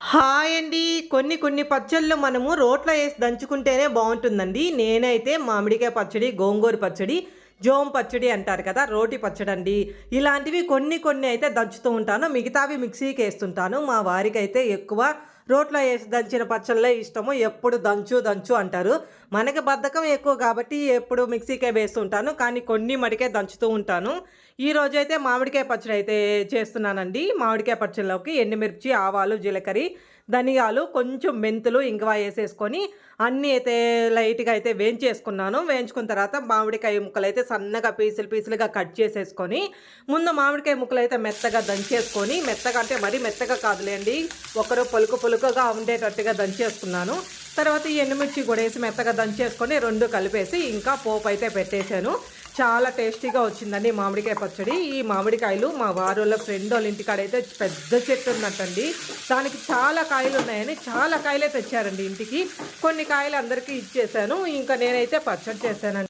Hi అండి. కొన్ని కొన్ని పచ్చళ్ళు మనము రోట్లో వేసి దంచుకుంటేనే బాగుంటుందండి. నేనైతే మామిడికాయ పచ్చడి గోంగూర పచ్చడి జోం పచ్చడి అంటారు కదా రోటి పచ్చడి అండి ఇలాంటివి కొన్ని కొన్ని అయితే దంచుతూ ఉంటాను. మిగతావి మిక్సీకి వేస్తుంటాను. మా వారికైతే ఎక్కువ రోట్లో వేసి దంచిన పచ్చళ్ళే ఇష్టము. ఎప్పుడు దంచు దంచు అంటారు. మనకి బద్ధకం ఎక్కువ కాబట్టి ఎప్పుడు మిక్సీకే వేస్తుంటాను. కానీ కొన్ని మడికే దంచుతూ ఉంటాను. ఈరోజు అయితే మామిడికాయ పచ్చడి అయితే చేస్తున్నానండి. మామిడికాయ పచ్చడిలోకి ఎండుమిర్చి ఆవాలు జీలకర్ర ధనియాలు కొంచెం మెంతులు ఇంగువ వేసేసుకొని అన్నీ అయితే లైట్గా అయితే వేయించేసుకున్నాను. వేయించుకున్న తర్వాత మామిడికాయ ముక్కలు అయితే సన్నగా పీసులు పీసులుగా కట్ చేసేసుకొని ముందు మామిడికాయ ముక్కలు అయితే మెత్తగా దంచేసుకొని మెత్తగా అంటే మరీ మెత్తగా కాదులేండి ఒకరు పొలుకు పలుకుగా ఉండేటట్టుగా దంచేసుకున్నాను. తర్వాత ఈ ఎండుమిర్చి కూడా వేసి మెత్తగా దంచేసుకొని రెండు కలిపేసి ఇంకా పోపు అయితే పెట్టేశాను. చాలా టేస్టీగా వచ్చిందండి మామిడికాయ పచ్చడి. ఈ మామిడికాయలు మా వారు ఫ్రెండ్ వాళ్ళ ఇంటికాడ అయితే పెద్ద చెట్టు ఉన్నట్టండి దానికి చాలా కాయలు ఉన్నాయని చాలా కాయలే తెచ్చారండి ఇంటికి. కొన్ని కాయలు అందరికీ ఇచ్చేసాను ఇంకా నేనైతే పచ్చడి చేశానండి.